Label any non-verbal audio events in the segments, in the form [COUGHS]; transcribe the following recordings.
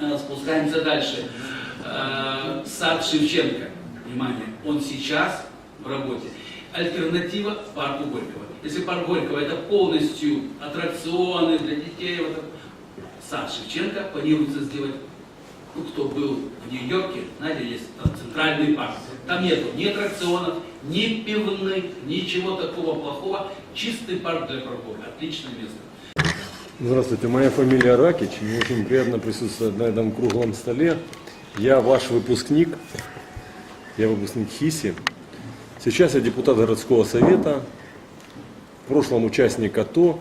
Э, Спускаемся дальше. Э, Сад Шевченко. Внимание, он сейчас в работе. Альтернатива парку Горького. Если парк Горького это полностью аттракционы для детей, вот сад Шевченко планируется сделать, ну, кто был в Нью-Йорке, знаете, есть там центральный парк. Там нету ни аттракционов, ни пивных, ничего такого плохого. Чистый парк для прогулки. Отличное место. Здравствуйте, моя фамилия Ракич. Мне очень приятно присутствовать на этом круглом столе. Я ваш выпускник, я выпускник ХИСИ. Сейчас я депутат городского совета, в прошлом участник АТО,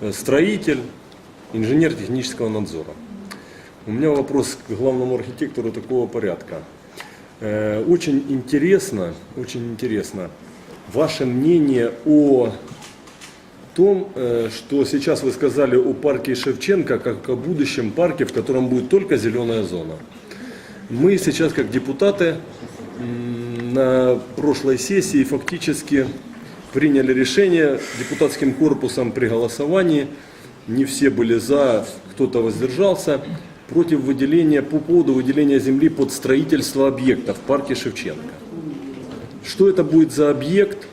э, строитель, инженер технического надзора. У меня вопрос к главному архитектору такого порядка. Э, Очень интересно, очень интересно ваше мнение о том, э, что сейчас вы сказали о парке Шевченко, как о будущем парке, в котором будет только зеленая зона. Мы сейчас, как депутаты, на прошлой сессии фактически приняли решение депутатским корпусом при голосовании. Не все были за, кто-то воздержался против выделения, по поводу выделения земли под строительство объекта в парке Шевченко. Что это будет за объект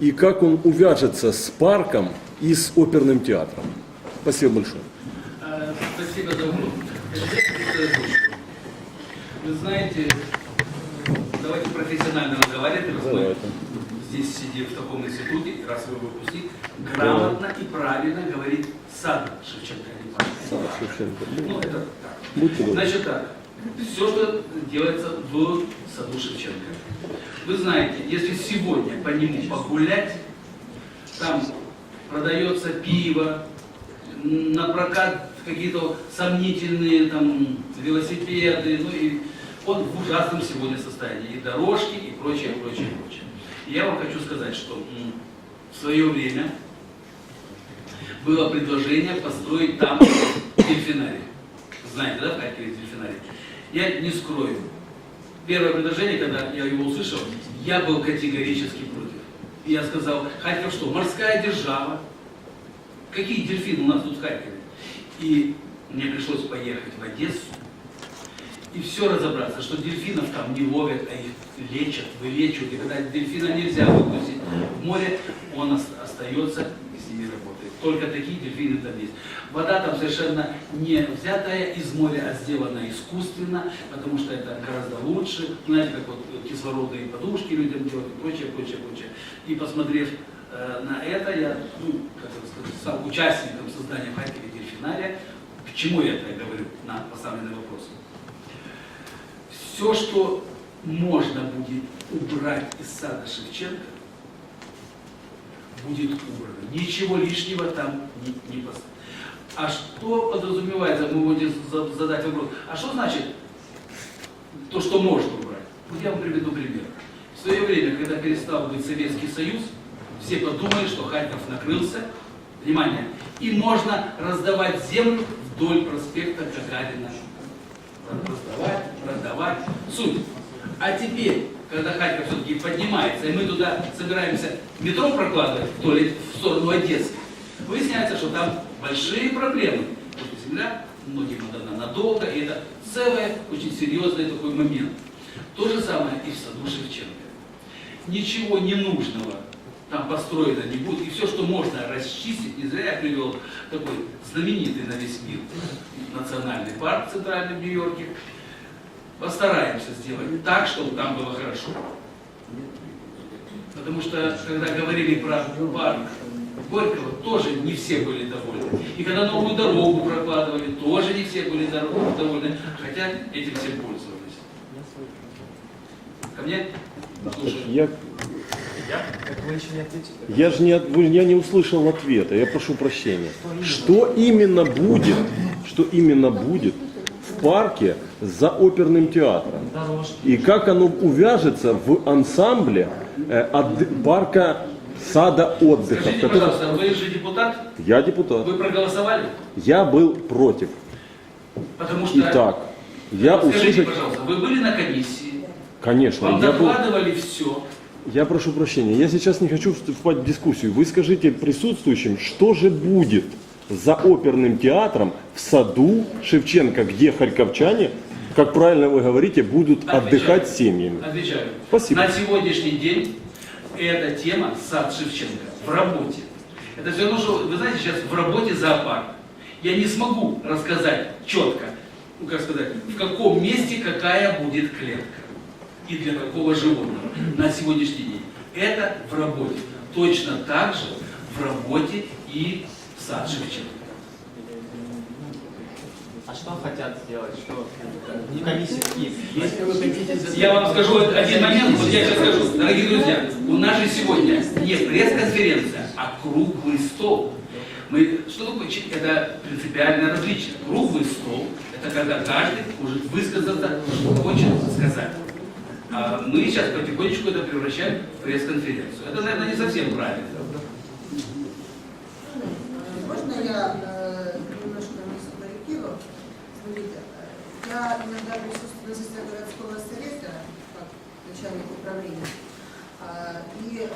и как он увяжется с парком и с оперным театром? Спасибо большое. Спасибо за. Вы знаете, давайте профессионально разговаривать, раз мы здесь сидим в таком институте, раз вы выпускник, грамотно и правильно говорить сад Шевченко, не парк. Ну, это так. Будьте. Значит так, все, что делается в саду Шевченко. Вы знаете, если сегодня по нему погулять, там продается пиво, на прокат какие-то сомнительные там велосипеды, ну и он в ужасном сегодня состоянии, и дорожки, и прочее, прочее, прочее. И я вам хочу сказать, что в свое время было предложение построить там дельфинарий. Знаете, да, в Харькове дельфинарий? Я не скрою. Первое предложение, когда я его услышал, я был категорически против. И я сказал, Харьков что, морская держава? Какие дельфины у нас тут в Харькове? И мне пришлось поехать в Одессу и все разобраться, что дельфинов там не ловят, а их лечат, вылечивают. И когда дельфина нельзя выпустить в море, он ос- остается и с ними работает. Только такие дельфины там есть. Вода там совершенно не взятая из моря, а сделана искусственно, потому что это гораздо лучше. Знаете, как вот кислородные подушки людям делают и прочее, прочее, прочее. И посмотрев э, на это, я, ну, как сказать, стал участником создания в Харькове дельфинария. К чему я это говорю на поставленный вопрос? все, что можно будет убрать из сада Шевченко, будет убрано. Ничего лишнего там не, не поставить. А что подразумевается, мы за- задать вопрос, а что значит то, что можно убрать? Вот я вам приведу пример. В свое время, когда перестал быть Советский Союз, все подумали, что Харьков накрылся, внимание, и можно раздавать землю вдоль проспекта Гагарина раздавать, продавать. Суть. А теперь, когда Харьков все-таки поднимается, и мы туда собираемся метро прокладывать вдоль, в сторону Одессы, выясняется, что там большие проблемы. Потому что земля многим отдана надолго, и это целый, очень серьезный такой момент. То же самое и в саду Шевченко. Ничего ненужного там построено не будет. И все, что можно расчистить, не зря я привел такой знаменитый на весь мир национальный парк в Нью-Йорке. Постараемся сделать так, чтобы там было хорошо. Потому что, когда говорили про парк Горького, тоже не все были довольны. И когда новую дорогу прокладывали, тоже не все были дор- довольны, хотя этим всем пользовались. Ко мне? Слушай. Я, я же не, от- вы- я не услышал ответа, я прошу прощения. Что именно будет, что именно будет парке за оперным театром? И как оно увяжется в ансамбле э, от парка сада отдыха, Скажите, котором пожалуйста, вы же депутат? я депутат. Вы проголосовали? Я был против. Потому что... Итак, я Скажите, услышать, пожалуйста, вы были на комиссии, конечно, вам я был. все. Я прошу прощения, я сейчас не хочу вступать в дискуссию. Вы скажите присутствующим, что же будет за оперным театром в саду Шевченко, где харьковчане, как правильно вы говорите, будут отдыхать с семьями. Отвечаю. Спасибо. На сегодняшний день эта тема сад Шевченко в работе. Это все равно, что, вы знаете, сейчас в работе зоопарк. Я не смогу рассказать четко, ну как сказать, в каком месте какая будет клетка и для какого животного на сегодняшний день. Это в работе. Точно так же в работе и сад Шевченко. А что хотят сделать? Что? Не комиссии какие? Если вы хотите... Я вам скажу один момент, вот я сейчас скажу, дорогие друзья, у нас же сегодня не пресс-конференция, а круглый стол. Мы, что такое, это принципиальное различие. Круглый стол – это когда каждый может высказаться, что хочет сказать. А мы сейчас потихонечку это превращаем в пресс-конференцию. Это, наверное, не совсем правильно. Можно я э, немножко внесу коррективу? Смотрите, э, я иногда присутствую на заседании городского совета, как начальник управления, А, и э,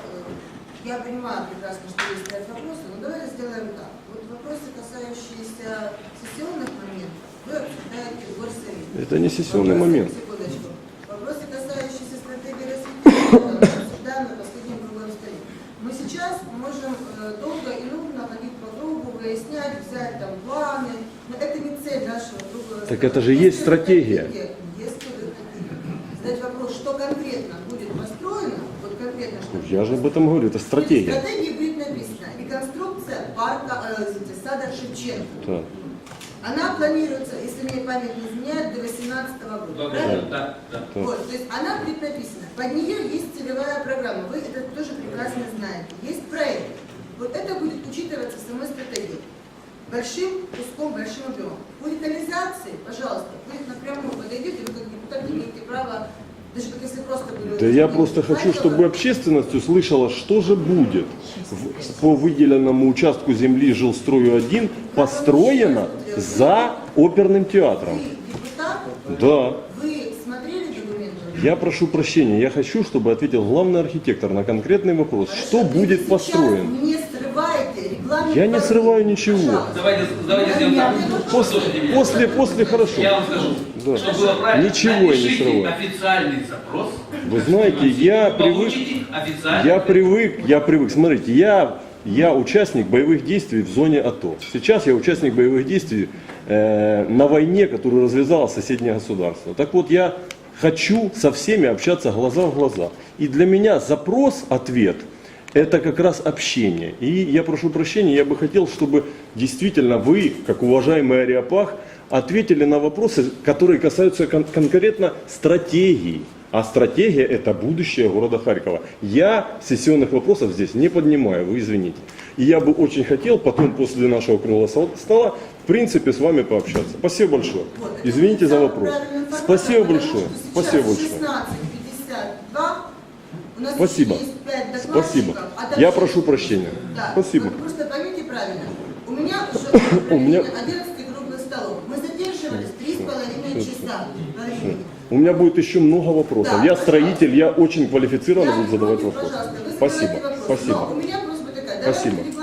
я понимаю прекрасно, что есть ряд вопросов, но давайте сделаем так. Вот вопросы, касающиеся сессионных моментов, вы обсуждаете в горсовете. Это не сессионный Вопросы- момент. Секундочку. Вопросы, касающиеся стратегии развития [COUGHS] обсуждаем на последнем круглом столе. Мы сейчас можем э, долго и нудно ходить по кругу, выяснять, взять там планы, но это не цель нашего круглого Так это же есть стратегия. Если вы хотите задать вопрос, что конкретно будет построено, вот конкретно что Я же об этом говорю, это В стратегия. стратегии будет написано реконструкция парка, э, извините, сада Шевченко. Да. Она планируется, если мне память не изменяет, до 2018 года. правильно? Да, да. Да. Вот, то есть она будет написана. Под нее есть целевая программа. Вы это тоже прекрасно знаете. Есть проект. Вот это будет учитываться в самой стратегии. Большим куском, большим объемом. По детализации, пожалуйста, вы напрямую подойдете, вы как депутат имеете право, даже как если просто были... Да я просто хочу, чтобы общественность услышала, что же будет в- по выделенному участку земли жилстрою-1 построено за оперным театром. Вы Да. вы смотрели документы? Я прошу прощения, я хочу, чтобы ответил главный архитектор на конкретный вопрос, что Хорошо, будет вы построено. сейчас не Я не срываю ничего. Пожалуйста. Давайте, давайте сделаем так. После, после, после хорошо. Я вам скажу, Да. было правильно, Ничего я не срываю. официальный запрос. Вы знаете, я Вы привык, я привык, я привык. Смотрите, я, я участник боевых действий в зоне АТО. Сейчас я участник боевых действий э, на войне, которую развязало соседнее государство. Так вот, я хочу со всеми общаться глаза в глаза. И для меня запрос-ответ это как раз общение. И я прошу прощения, я бы хотел, чтобы действительно вы, как уважаемый Ариапах, ответили на вопросы, которые касаются кон- конкретно стратегии. А стратегия это будущее города Харькова. Я сессионных вопросов здесь не поднимаю, вы извините. И я бы очень хотел потом, после нашего круглого стола, в принципе, с вами пообщаться. Спасибо большое. Извините за вопрос. Спасибо большое. Спасибо большое. 16:52. У нас Спасибо. еще есть пять докладчиков, Спасибо. а Я прошу прощения. Да. Спасибо. Вот просто поймите правильно. У меня уже [COUGHS] У меня- 11 круглых столов. Мы задерживались три с половиной часа на времени. У меня будет еще много вопросов. Да, я пожалуйста. строитель, я очень квалифицированно буду задавать вопросы. пожалуйста, вы Спасибо. задавайте вопрос. Спасибо. Но у меня просьба такая. Спасибо. Давайте